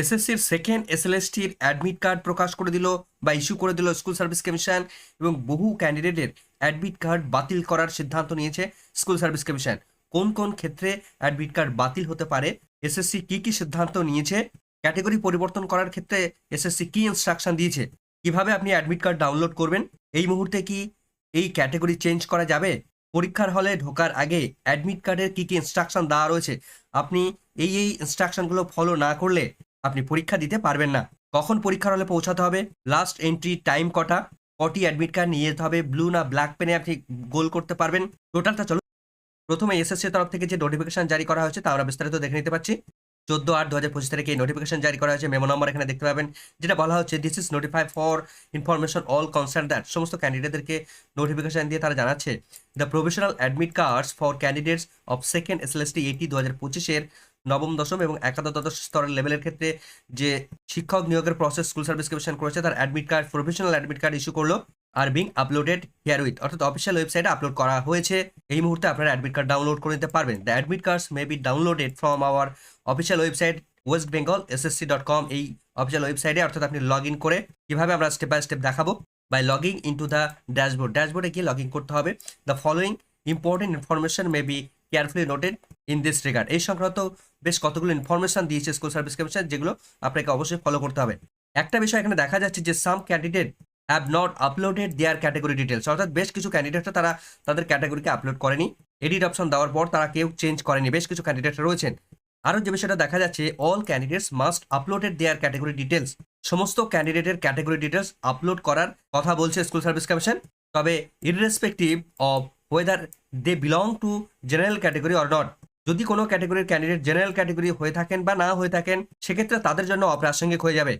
এসএসসির সেকেন্ড এসএলএসটির admit card প্রকাশ করে দিল বা ইস্যু করে দিল স্কুল সার্ভিস কমিশন এবং বহু ক্যান্ডিডেটের অ্যাডমিট কার্ড বাতিল করার সিদ্ধান্ত নিয়েছে স্কুল সার্ভিস কমিশন কোন কোন ক্ষেত্রে অ্যাডমিট কার্ড বাতিল হতে পারে? এসএসসি কি কি সিদ্ধান্ত নিয়েছে? ক্যাটেগরি পরিবর্তন করার ক্ষেত্রে এসএসসি কি ইনস্ট্রাকশন দিয়েছে? কীভাবে আপনি অ্যাডমিট কার্ড ডাউনলোড করবেন? এই মুহূর্তে কি এই ক্যাটেগরি চেঞ্জ করা যাবে? পরীক্ষার হলে ঢোকার আগে অ্যাডমিট কার্ডের কি কি ইনস্ট্রাকশন দেওয়া রয়েছে? আপনি এই এই ইনস্ট্রাকশনগুলো ফলো না করলে আপনি পরীক্ষা দিতে পারবেন না। কখন পরীক্ষার হলে পৌঁছাতে হবে? লাস্ট এন্ট্রি টাইম কটা? কটি অ্যাডমিট কার্ড নিয়ে যেতে হবে? ব্লু না ব্ল্যাক পেনে আপনি গোল করতে পারবেন? টোটালটা চলো। প্রথমে এসএসসি তরফ থেকে যে নোটিফিকেশন জারি করা হয়েছে, তা আমরা বিস্তারিত দেখে নিতে পাচ্ছি চোদ্দ আট দু হাজার পঁচিশ তারিখে এই নোটিফিকেশন জারি করা হয়েছে। মেমো নম্বর এখানে দেখতে পাবেন। যেটা বলা হচ্ছে this is notify for information all concern that সমস্ত ক্যান্ডিডেটদেরকে নোটিফিকেশন দিয়ে তারা জানাচ্ছে। The provisional admit cards for candidates of second S L S T eighty দু হাজার পঁচিশের নবম, দশম এবং একাদশ দ্বাদশ স্তরের লেভেলের ক্ষেত্রে যে শিক্ষক নিয়োগের প্রসেস স্কুল সার্ভিস কমিশন করেছে, তার admit card provisional admit card issue করল আর বিং আপলোডেড হিয়ার উইথ অর্থাৎ অফিসিয়াল ওয়েবসাইটে আপলোড করা হয়েছে। এই মুহূর্তে আপনারা অ্যাডমিট কার্ড ডাউনলোড করে নিতে পারবেন। The admit cards may be downloaded from our official website West Bengal SSC dot com এই অফিসিয়াল ওয়েবসাইটে অর্থাৎ আপনি লগ ইন করে কীভাবে আমরা স্টেপ বাই স্টেপ দেখাবো? By logging into the dashboard ড্যাশবোর্ডে গিয়ে লগ ইন করতে হবে। The following important information may be carefully noted in this regard এই সংক্রান্ত বেশ কতগুলো ইনফরমেশন দিয়েছে স্কুল সার্ভিস কমিশন যেগুলো আপনাকে অবশ্যই ফলো করতে হবে। একটা বিষয় এখানে দেখা যাচ্ছে যে some candidate have not uploaded their category details অর্থাৎ বেশ কিছু ক্যান্ডিডেটরা তারা তাদের ক্যাটাগরিকে আপলোড করেনি। এডিট অপশন দেওয়ার পর তারা কেউ চেঞ্জ করেনি, বেশ কিছু ক্যান্ডিডেট রয়েছেন। আরও যে বিষয়টা দেখা যাচ্ছে all candidates must uploaded their category details সমস্ত ক্যান্ডিডেটের ক্যাটাগরি ডিটেলস আপলোড করার কথা বলছে স্কুল সার্ভিস কমিশন তবে irrespective of whether they belong to general category or not যদি কোনো ক্যাটাগরির ক্যান্ডিডেট জেনারেল ক্যাটাগরি হয়ে থাকেন বা না হয়ে থাকেন, সেক্ষেত্রে তাদের জন্য অপ্রাসঙ্গিক হয়ে যাবে।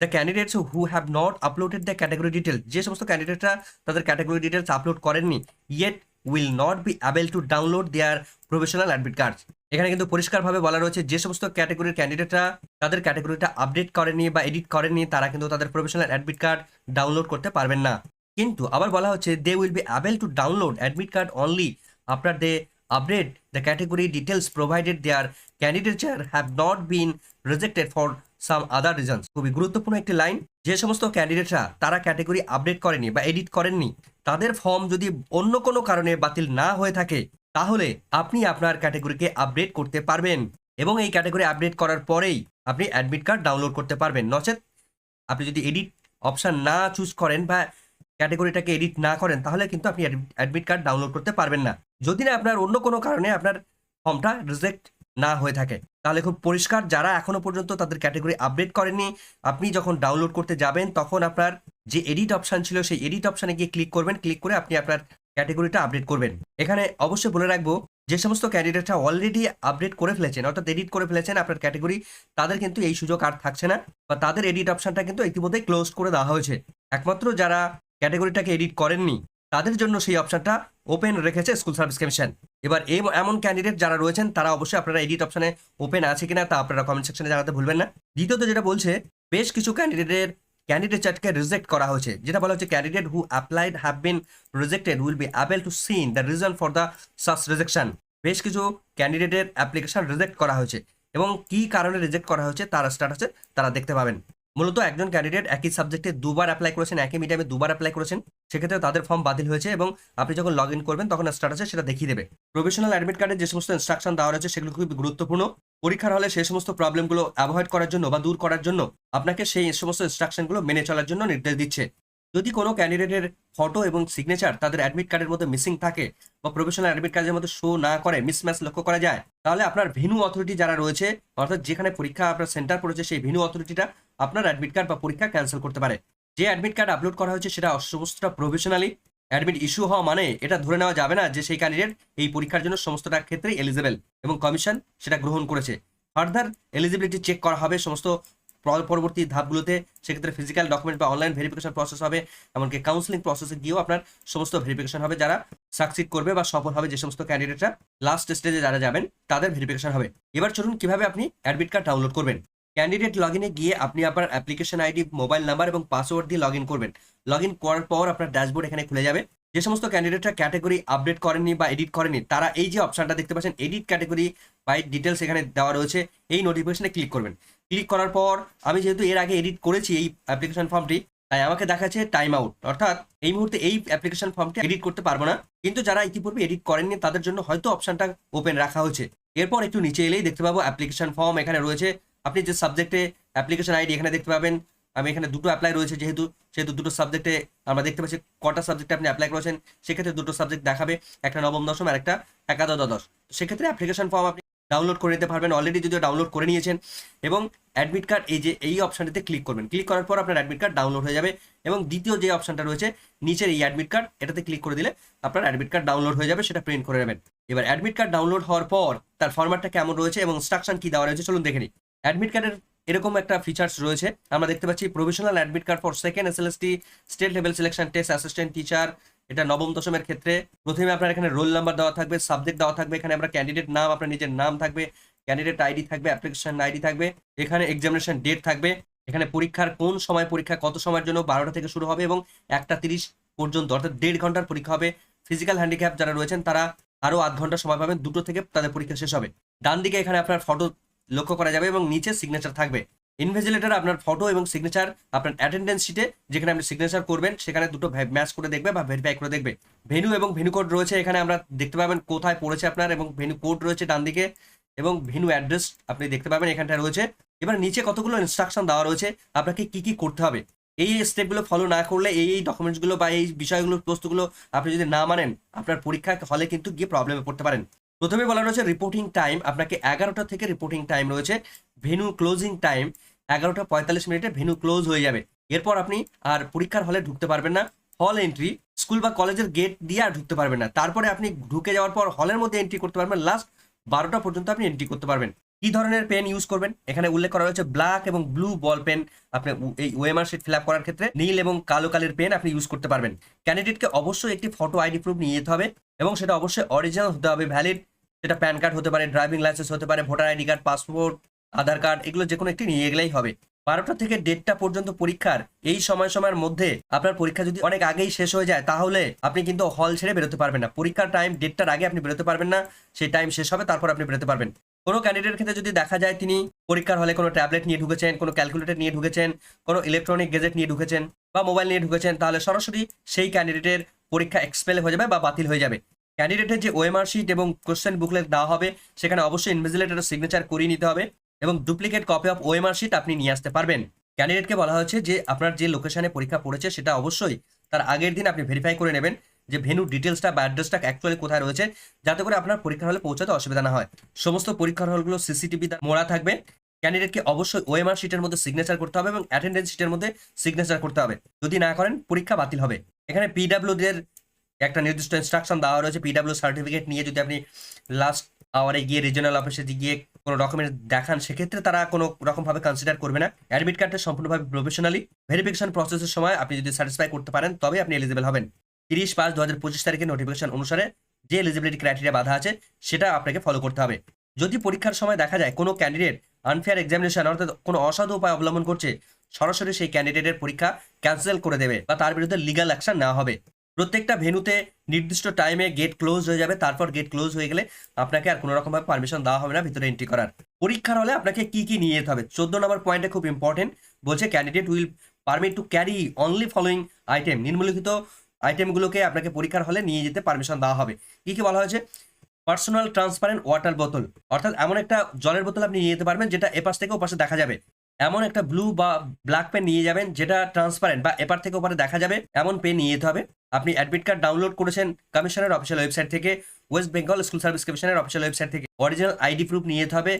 The candidates who have not uploaded the category detail যে সমস্ত ক্যান্ডিডেটরা তাদের ক্যাটাগরি ডিটেলস আপলোড করেননি yet will not be able to download their provisional admit card এখানে কিন্তু পরিষ্কারভাবে বলা রয়েছে, যে সমস্ত ক্যাটাগরির ক্যান্ডিডেটরা তাদের ক্যাটাগরিটা আপডেট করেনি বা এডিট করেনি তারা কিন্তু তাদের প্রফেশনাল অ্যাডমিট কার্ড ডাউনলোড করতে পারবেন না। কিন্তু আবার বলা হচ্ছে they will be able to download admit card only after they update the category details provided their candidature have not been rejected for some other reasons খুবই গুরুত্বপূর্ণ একটি লাইন যে সমস্ত ক্যান্ডিডেটরা তারা ক্যাটাগরি আপডেট করেনি বা এডিট করেননি, তাদের ফর্ম যদি অন্য কোনো কারণে বাতিল না হয়ে থাকে, তাহলে আপনি আপনার ক্যাটাগরিকে আপডেট করতে পারবেন এবং এই ক্যাটাগরি আপডেট করার পরেই আপনি অ্যাডমিট কার্ড ডাউনলোড করতে পারবেন। নচেত আপনি যদি এডিট অপশান না চুজ করেন বা ক্যাটাগরিটাকে এডিট না করেন, তাহলে কিন্তু আপনি অ্যাডমিট কার্ড ডাউনলোড করতে পারবেন না। যদি না আপনার অন্য কোনো কারণে আপনার ফর্মটা রিজেক্ট না হয়ে থাকে, তাহলে খুব পরিষ্কার। যারা এখনও পর্যন্ত তাদের ক্যাটাগরি আপডেট করেনি আপনি যখন ডাউনলোড করতে যাবেন, তখন আপনার যে এডিট অপশান ছিল, সেই এডিট অপশানে গিয়ে ক্লিক করবেন। ক্লিক করে আপনি আপনার ক্যাটাগরিটা আপডেট করবেন। এখানে অবশ্যই বলে রাখব, যে সমস্ত ক্যান্ডিডেটরা অলরেডি আপডেট করে ফেলেছেন, অর্থাৎ এডিট করে ফেলেছেন আপনার ক্যাটাগরি তাদের কিন্তু এই সুযোগ আর থাকছে না, বা তাদের এডিট অপশানটা কিন্তু ইতিমধ্যেই ক্লোজ করে দেওয়া হয়েছে। একমাত্র যারা ক্যাটাগরিটাকে এডিট করেননি তাদের জন্য সেই অপশনটা ওপেন রেখেছে স্কুল সার্ভিস কমিশন এবার এই এমন ক্যান্ডিডেট যারা রয়েছেন, তারা অবশ্যই আপনারা এডিট অপশনে ওপেন আছে কিনা তা আপনারা কমেন্ট সেকশনে জানাতে ভুলবেন না। দ্বিতীয়ত যেটা বলছে, বেশ কিছু ক্যান্ডিডেটের ক্যান্ডিডেট চার্টকে রিজেক্ট করা হয়েছে। যেটা বলা হচ্ছে candidate who applied have been rejected will be able to seen the reason for the such rejection বেশ কিছু ক্যান্ডিডেটের অ্যাপ্লিকেশন রিজেক্ট করা হয়েছে এবং কি কারণে রিজেক্ট করা হয়েছে, তার স্ট্যাটাসে তারা দেখতে পাবেন। মূলত একজন ক্যান্ডিডেট একই সাবজেক্টে দুবার অ্যাপ্লাই করেছেন, একই মিডিয়ামে দুবার অ্যাপ্লাই করেছেন সেক্ষেত্রে তাদের ফর্ম বাতিল হয়েছে এবং আপনি যখন লগ ইন করবেন তখন স্ট্যাটাসে সেটা দেখিয়ে দেবে। প্রফেশনাল অ্যাডমিট কার্ডে যে সমস্ত ইনস্ট্রাকশন দেওয়া রয়েছে সেগুলো খুবই গুরুত্বপূর্ণ। পরীক্ষার হলে সেই সমস্ত প্রবলেমগুলো অ্যাভয়েড করার জন্য বা দূর করার জন্য আপনাকে সেই সমস্ত ইনস্ট্রাকশনগুলো মেনে চলার জন্য নির্দেশ দিচ্ছে। যদি কোনো ক্যান্ডিডেটের ফটো এবং সিগনেচার তাদের অ্যাডমিট কার্ডের মধ্যে মিসিং থাকে বা প্রফেশনাল অ্যাডমিট কার্ডের মধ্যে শো না করে মিসম্যাচ লক্ষ্য করা যায়, তাহলে আপনার ভেনু অথরিটি যারা রয়েছে, অর্থাৎ যেখানে পরীক্ষা আপনার সেন্টার পড়েছে সেই ভেনু অথরিটিটা আপনার অ্যাডমিট কার্ড বা পরীক্ষা ক্যান্সেল করতে পারে। যে অ্যাডমিট কার্ড আপলোড করা হয়েছে সেটা সমস্তটা প্রফেশনালি অ্যাডমিট ইস্যু হওয়া মানে এটা ধরে নেওয়া যাবে না যে সেই ক্যান্ডিডেট এই পরীক্ষার জন্য সমস্তটা ক্ষেত্রেই এলিজেবল এবং কমিশন সেটা গ্রহণ করেছে। ফার্দার এলিজিবিলিটি চেক করা হবে সমস্ত পরবর্তী ধাপগুলোতে। সেক্ষেত্রে ফিজিক্যাল ডকুমেন্ট বা অনলাইন ভেরিফিকেশন প্রসেস হবে, এমনকি কাউন্সিলিং প্রসেসে গিয়েও আপনার সমস্ত ভেরিফিকেশন হবে। যারা সাকসিড করবে বা সফল হবে যে সমস্ত ক্যান্ডিডেটরা লাস্ট স্টেজে যারা যাবেন, তাদের ভেরিফিকেশন হবে। এবার চলুন কীভাবে আপনি অ্যাডমিট কার্ড ডাউনলোড করবেন। ক্যান্ডিডেট লগ ইনে গিয়ে আপনি আপনার অ্যাপ্লিকেশন আইডি মোবাইল নাম্বার এবং পাসওয়ার্ড দিয়ে লগ ইন করবেন। লগ ইন করার পর আপনার ড্যাশবোর্ড এখানে খুলে যাবে। যে সমস্ত ক্যান্ডিডেটরা ক্যাটাগরি আপডেট করেননি বা এডিট করেনি তারা এই যে অপশনটা দেখতে পাচ্ছেন এডিট ক্যাটাগরি বাই ডিটেলস এখানে দেওয়া রয়েছে, এই নোটিফিকেশনে ক্লিক করবেন। ক্লিক করার পর আমি যেহেতু এর আগে এডিট করেছি এই অ্যাপ্লিকেশন ফর্মটি তাই আমাকে দেখাচ্ছে টাইম আউট অর্থাৎ এই মুহূর্তে এই অ্যাপ্লিকেশন ফর্মটি এডিট করতে পারব না। কিন্তু যারা ইতিপূর্বে এডিট করেননি, তাদের জন্য হয়তো অপশনটা ওপেন রাখা হয়েছে। এরপর একটু নিচে এলেই দেখতে পাবো অ্যাপ্লিকেশন ফর্ম এখানে রয়েছে। আপনি যে সাবজেক্টে অ্যাপ্লিকেশন আইডি এখানে দেখতে পাবেন, আমি এখানে দুটো অ্যাপ্লাই রয়েছে যেহেতু, সেহেতু দুটো সাবজেক্টে আমরা দেখতে পাচ্ছি কটা সাবজেক্টে আপনি অ্যাপ্লাই করেছেন, সেক্ষেত্রে দুটো সাবজেক্ট দেখাবে, একটা নবম, দশম আর একটা একাদশ দ্বাদশ সেক্ষেত্রে অ্যাপ্লিকেশন ফর্ম আপনি ডাউনলোড করে নিতে পারবেন অলরেডি যদিও ডাউনলোড করে নিয়েছেন এবং অ্যাডমিট কার্ড এই যে, এই অপশানটিতে ক্লিক করবেন। ক্লিক করার পর আপনার অ্যাডমিট কার্ড ডাউনলোড হয়ে যাবে এবং দ্বিতীয় যে অপশনটা রয়েছে, নিচের এই অ্যাডমিট কার্ড এটাতে ক্লিক করে দিলে আপনার অ্যাডমিট কার্ড ডাউনলোড হয়ে যাবে, সেটা প্রিন্ট করে নেবেন। এবার অ্যাডমিট কার্ড ডাউনলোড হওয়ার পর তার ফরম্যাটটা কেমন রয়েছে এবং ইনস্ট্রাকশন কি দেওয়া রয়েছে, চলুন দেখে নিই। অ্যাডমিট কার্ডের এরকম একটা ফিচার্স রয়েছে। আমরা দেখতে পাচ্ছি provisional admit card for second SLST state level selection test assistant teacher এটা নবম, দশমের ক্ষেত্রে। প্রথমে আপনার এখানে রোল নাম্বার দেওয়া থাকবে সাবজেক্ট দেওয়া থাকবে, এখানে আমরা ক্যান্ডিডেট নাম, আপনার নিজের নাম থাকবে ক্যান্ডিডেট আইডি থাকবে অ্যাপ্লিকেশন আইডি থাকবে, এখানে এক্সামিনেশন ডেট থাকবে, এখানে পরীক্ষার কোন সময় পরীক্ষা, কত সময়ের জন্য, বারোটা থেকে শুরু হবে এবং একটা তিরিশ পর্যন্ত, অর্থাৎ দেড় ঘণ্টার পরীক্ষা হবে। ফিজিক্যাল হ্যান্ডিক্যাপ যারা রয়েছেন, তারা আরও আধ ঘণ্টা সময় পাবেন, দুটো থেকে তাদের পরীক্ষা শেষ হবে। ডান দিকে এখানে আপনার ফটো লক্ষ্য করা যাবে এবং নিচে সিগনেচার থাকবে। ইনভেজিলেটার আপনার ফটো এবং সিগনেচার আপনার অ্যাটেন্ডেন্স শিটে যেখানে আপনি সিগনেচার করবেন, সেখানে দুটো ম্যাচ করে দেখবে বা ভেরিফাই করে দেখবে। ভেনু এবং ভেনু কোড রয়েছে, এখানে আমরা দেখতে পাবেন কোথায় পড়েছে আপনার এবং ভেনু কোড রয়েছে ডান দিকে এবং ভেনু অ্যাড্রেস আপনি দেখতে পাবেন এখানটা রয়েছে। এবার নিচে কতগুলো ইনস্ট্রাকশন দেওয়া রয়েছে, আপনাকে কি কি করতে হবে? এই স্টেপগুলো ফলো না করলে, এই এই ডকুমেন্টসগুলো বা এই বিষয়গুলো, বস্তুগুলো আপনি যদি না মানেন, আপনার পরীক্ষা হলে কিন্তু গিয়ে প্রবলেমে পড়তে পারেন। প্রথমে বলা রয়েছে রিপোর্টিং টাইম আপনাকে এগারোটা থেকে রিপোর্টিং টাইম রয়েছে ভেনু ক্লোজিং টাইম এগারোটা পঁয়তাল্লিশ মিনিটে ভেনু ক্লোজ হয়ে যাবে। এরপর আপনি আর পরীক্ষার হলে ঢুকতে পারবেন না হল এন্ট্রি স্কুল বা কলেজের গেট দিয়ে আর ঢুকতে পারবেন না। তারপরে আপনি ঢুকে যাওয়ার পর হলের মধ্যে এন্ট্রি করতে পারবেন লাস্ট বারোটা পর্যন্ত আপনি এন্ট্রি করতে পারবেন। কি ধরনের পেন ইউজ করবেন? এখানে উল্লেখ করা হয়েছে ব্ল্যাক এবং ব্লু বল পেন আপনি এই ওএমআর শিট ফিল করার ক্ষেত্রে নীল এবং কালো কালের পেন আপনি ইউজ করতে পারবেন। ক্যান্ডিডেটকে অবশ্যই একটি ফটো আইডি প্রুফ নিয়ে যেতে হবে এবং সেটা অবশ্যই অরিজিনাল হতে হবে ভ্যালিড সেটা প্যান কার্ড হতে পারে, ড্রাইভিং লাইসেন্স হতে পারে, voter ID card, passport, Aadhaar card, এগুলো যে কোনো একটি নিয়ে গেলেই হবে। বারোটা থেকে দেড়টা পর্যন্ত পরীক্ষার এই সময় সময়ের মধ্যে আপনার পরীক্ষা যদি অনেক আগেই শেষ হয়ে যায়, তাহলে আপনি কিন্তু হল ছেড়ে বেরোতে পারবেন না। পরীক্ষার টাইম ডেটটার আগে আপনি বেরোতে পারবেন না, সেই টাইম শেষ হবে, তারপর আপনি বেরোতে পারবেন। কোনো ক্যান্ডিডেটের ক্ষেত্রে যদি দেখা যায় তিনি পরীক্ষার হলে কোনো ট্যাবলেট নিয়ে ঢুকেছেন, কোনো ক্যালকুলেটর নিয়ে ঢুকেছেন, কোনো ইলেকট্রনিক গেজেট নিয়ে ঢুকেছেন বা মোবাইল নিয়ে ঢুকেছেন, তাহলে সরাসরি সেই ক্যান্ডিডেটের পরীক্ষা এক্সপেল হয়ে যাবে বা বাতিল হয়ে যাবে। ক্যান্ডিডেটের যে ওএমআর শিট এবং কোশ্চেন বুকলেট দেওয়া হবে, সেখানে অবশ্যই ইনভিজিলেটারের সিগনেচার করিয়ে নিতে হবে এবং duplicate copy of OMR sheet আপনি নিয়ে আসতে পারবেন। ক্যান্ডিডেটকে বলা হয়েছে যে আপনার যে লোকেশনে পরীক্ষা পড়েছে, সেটা অবশ্যই তার আগের দিন আপনি ভেরিফাই করে নেবেন যে ভেনু ডিটেলসটা বা অ্যাড্রেসটা অ্যাকচুয়ালি কোথায় রয়েছে, যাতে করে আপনার পরীক্ষার হলে পৌঁছাতে অসুবিধা না হয়। সমস্ত পরীক্ষার হলগুলো সিসিটিভি মোড়া থাকবে। ক্যান্ডিডেটকে অবশ্যই ওএমআর শিটের মধ্যে সিগনেচার করতে হবে এবং অ্যাটেন্ডেন্স শিটের মধ্যে সিগনেচার করতে হবে। যদি না করেন, পরীক্ষা বাতিল হবে। এখানে পিডাব্লিউ দের একটা নির্দিষ্ট ইনস্ট্রাকশন দেওয়া রয়েছে পিডাব্লিউ সার্টিফিকেট নিয়ে যদি আপনি লাস্ট আওয়ারে গিয়ে রিজনাল অফিসে গিয়ে কোনো ডকুমেন্ট দেখান, সেক্ষেত্রে তারা কোনো রকমভাবে কনসিডার করবে না। অ্যাডমিট কার্ডটা সম্পূর্ণভাবে প্রফেশনালি ভেরিফিকেশন প্রসেসের সময় আপনি যদি স্যাটিসফাই করতে পারেন, তবে আপনি এলিজিবল হবেন। তিরিশ পাঁচ দু হাজার পঁচিশ তারিখের নোটিফিকেশন অনুসারে যে এলিজিবিলিটি ক্রাইটেরিয়া বাধা আছে, সেটা আপনাকে ফলো করতে হবে। যদি পরীক্ষার সময় দেখা যায় কোনো ক্যান্ডিডেট আনফেয়ার এক্সামিনেশন অর্থাৎ কোনো অসাধু উপায় অবলম্বন করছে, সরাসরি সেই ক্যান্ডিডেটের পরীক্ষা ক্যান্সেল করে দেবে বা তার বিরুদ্ধে লিগাল অ্যাকশন নেওয়া হবে। প্রত্যেকটা ভেনুতে নির্দিষ্ট টাইমে গেট ক্লোজ হয়ে যাবে, তারপর গেট ক্লোজ হয়ে গেলে আপনাকে আর কোনো রকমভাবে পারমিশন দেওয়া হবে না ভিতরে এন্ট্রি করার। পরীক্ষার হলে আপনাকে কি কি নিয়ে যেতে হবে? চোদ্দ নম্বর পয়েন্টে খুব ইম্পর্টেন্ট বলছে candidate will permit to carry only following item নিম্নলিখিত আইটেমগুলোকে আপনাকে পরীক্ষার হলে নিয়ে যেতে পারমিশন দেওয়া হবে। কি কি বলা হয়েছে? পার্সোনাল ট্রান্সপারেন্ট ওয়াটার বোতল অর্থাৎ এমন একটা জলের বোতল আপনি নিয়ে যেতে পারবেন, যেটা এপাশ থেকে ওপাশে দেখা যাবে। এমন একটা ব্লু বা ব্ল্যাক পেন নিয়ে যাবেন, যেটা ট্রান্সপারেন্ট বা এপার থেকে ওপারে দেখা যাবে, এমন পেন নিয়ে যেতে হবে। আপনি অ্যাডমিট কার্ড ডাউনলোড করেছেন কমিশনের অফিসিয়াল ওয়েবসাইট থেকে ওয়েস্ট বেঙ্গল স্কুল সার্ভিস কমিশনের অফিসিয়াল ওয়েবসাইট থেকে অরিজিনাল আইডি প্রুফ নিয়ে যেতে হবে,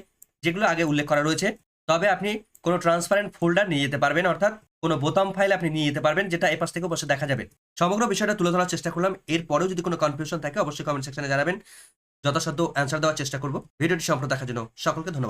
যেগুলো আগে উল্লেখ করা রয়েছে। তবে আপনি কোনো ট্রান্সপারেন্ট ফোল্ডার নিয়ে যেতে পারবেন, অর্থাৎ কোনো বোতাম ফাইল আপনি নিয়ে যেতে পারবেন, যেটা এপাশ থেকে বসে দেখা যাবে। সমগ্র বিষয়টা তুলে ধরার চেষ্টা করলাম। এরপরেও যদি কোনো কনফিউশন থাকে, অবশ্যই কমেন্ট সেকশনে জানাবেন। যথাসাধ্য অ্যান্সার দেওয়ার চেষ্টা করব। ভিডিওটি সম্পূর্ণ দেখার জন্য সকলকে ধন্যবাদ।